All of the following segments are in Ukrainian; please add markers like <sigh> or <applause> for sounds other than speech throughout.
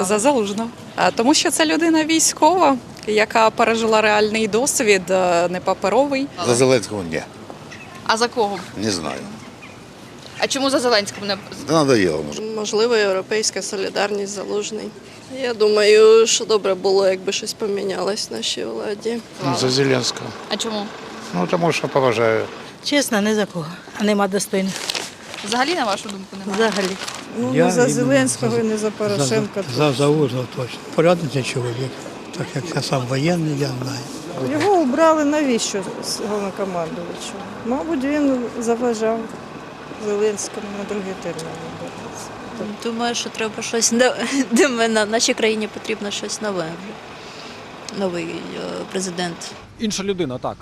За залужно. А тому що це людина військова, яка пережила реальний досвід, е, не паперовий. За Зеленського ні, А за кого? не знаю. А чому за Зеленського не Та надоело вже. Можливо, європейська солідарність залужний. Я думаю, що добре було, якби щось помінялось в нашій владі. За Зеленського. А чому? Ну тому що поважаю. Чесно, не за кого. А нема достойних. Взагалі, на вашу думку, немає? Взагалі. Ну, Я не за Зеленського і не за Порошенка. За, за Залужного точно. Порядний чоловік. Так як я сам воєнний, я знаю. Його обрали навіщо з головнокомандувачем? Мабуть, він заважав Зеленському на другий термін. Думаю, що треба щось нове. <laughs> Нашій країні потрібно щось нове. Новий е, президент. Інша людина, так.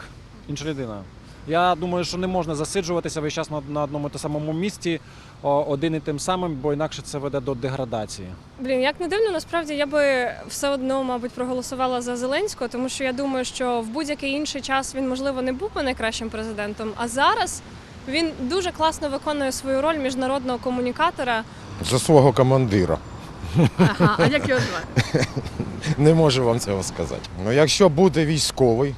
Інша людина. Я думаю, що не можна засиджуватися весь час на, на одному та самому місці один і тим самим, бо інакше це веде до деградації. Блін, як не дивно, насправді я би все одно, мабуть, проголосувала за Зеленського, тому що я думаю, що в будь-який інший час він, можливо, не був би найкращим президентом. А зараз він дуже класно виконує свою роль міжнародного комунікатора. За свого командира. Ага, а як його звати? <laughs> Не можу вам цього сказати. Ну, якщо буде військовий,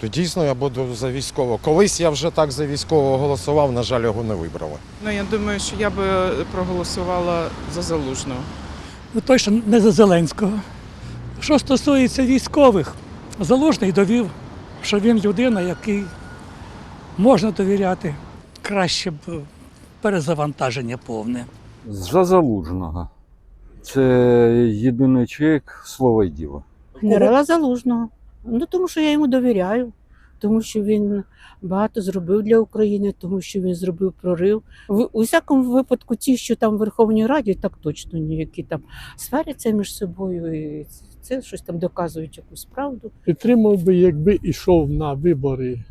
то дійсно я буду за військового. Колись я вже так за військового голосував, на жаль, його не вибрали. Ну, я думаю, що я би проголосувала за залужного. Ну точно не за Зеленського. Що стосується військових, Залужний довів, що він людина, який можна довіряти. Краще б перезавантаження повне. За залужного. Це єдиний чоловік, слово й діло. Генерала Залужного. Ну тому що я йому довіряю, тому що він багато зробив для України, тому що він зробив прорив. В у всякому випадку, ті, що там в Верховній Раді, так точно ніякі там сваряться між собою і це щось там доказують якусь правду. Підтримав би, якби йшов на вибори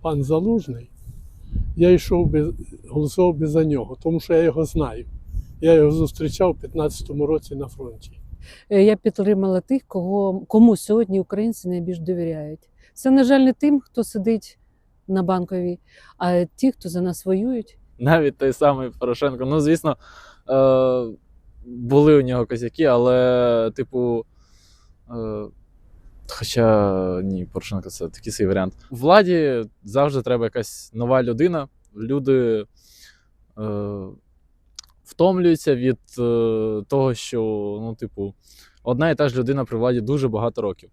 пан Залужний, я йшов би, голосував би за нього, тому що я його знаю. Я його зустрічав у 15-му році на фронті. Е, Я підтримала тих, кого кому сьогодні українці найбільш довіряють. Це, на жаль, не тим, хто сидить на банковій, а ті, хто за нас воюють. Навіть той самий Порошенко. Ну, звісно, е, були у нього косяки, але, типу. Е, хоча ні, Порошенко це такий свій варіант. Владі завжди треба якась нова людина. Люди втомлюються від е, того, що, ну, типу, одна і та ж людина при владі дуже багато років.